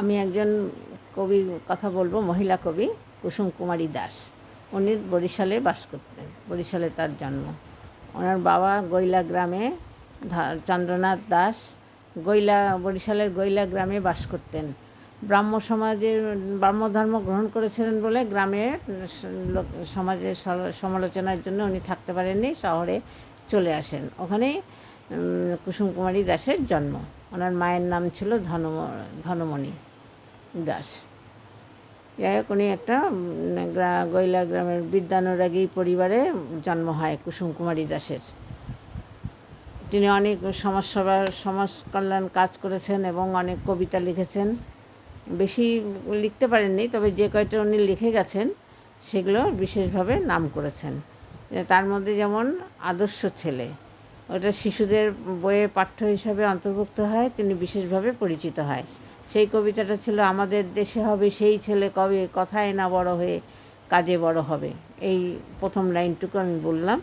আমি একজন কবির কথা বলব, মহিলা কবি কুসুম কুমারী দাস। উনি বরিশালে বাস করতেন, বরিশালে তার জন্ম। ওনার বাবা গৈলা গ্রামে চন্দ্রনাথ দাস গৈলা, বরিশালের গৈলা গ্রামে বাস করতেন। ব্রাহ্ম সমাজের, ব্রাহ্ম ধর্ম গ্রহণ করেছিলেন বলে গ্রামে সমাজের সমালোচনার জন্য উনি থাকতে পারেননি, শহরে চলে আসেন। ওখানেই কুসুম কুমারী দাসের জন্ম। ওনার মায়ের নাম ছিল ধনম, ধনমণি দাস। যাই হোক, উনি একটা গৈলা গ্রামের বিদ্যানুরাগী পরিবারে জন্ম হয় কুসুম কুমারী দাসের। তিনি অনেক সমাজসেবার সমাজ কল্যাণ কাজ করেছেন এবং অনেক কবিতা লিখেছেন। বেশি লিখতে পারেননি, তবে যে কয়টা উনি লিখে গেছেন, সেগুলো বিশেষভাবে নাম করেছেন। তার মধ্যে যেমন আদর্শ ছেলে ওটা শিশুদের বইয়ে পাঠ্য হিসাবে অন্তর্ভুক্ত হয়, তিনি বিশেষভাবে পরিচিত হয়। সেই কবিতাটা ছিল, আমাদের দেশে হবে সেই ছেলে কবে কথায় না বড় হয়ে কাজে বড় হবে। এই প্রথম লাইনটুকু আমি বললাম,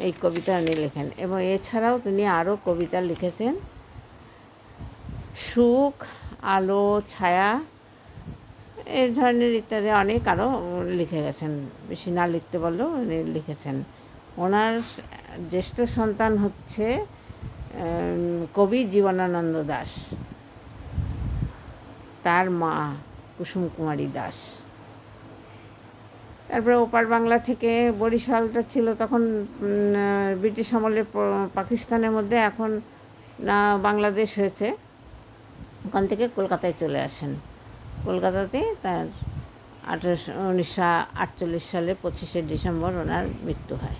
এই কবিতা উনি লেখেন। এবং এছাড়াও তিনি আরও কবিতা লিখেছেন, সুখ, আলো, ছায়া এই ধরনের ইত্যাদি অনেক আরও লিখে গেছেন। বেশি না লিখতে পারলেও উনি লিখেছেন। ওনার জ্যেষ্ঠ সন্তান হচ্ছে কবি জীবনানন্দ দাস। তার মা কুসুম কুমারী দাস। তারপরে ওপার বাংলা থেকে বরিশালটা ছিল তখন ব্রিটিশ আমলে পাকিস্তানের মধ্যে, এখন না বাংলাদেশ হয়েছে। ওখান থেকে কলকাতায় চলে আসেন। কলকাতাতে তার আঠারোশো, উনিশশো আটচল্লিশ সালে পঁচিশে ডিসেম্বর ওনার মৃত্যু হয়।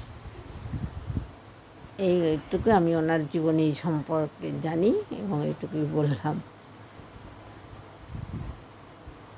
এইটুকু আমি ওনার জীবনী সম্পর্কে জানি এবং এইটুকুই বললাম।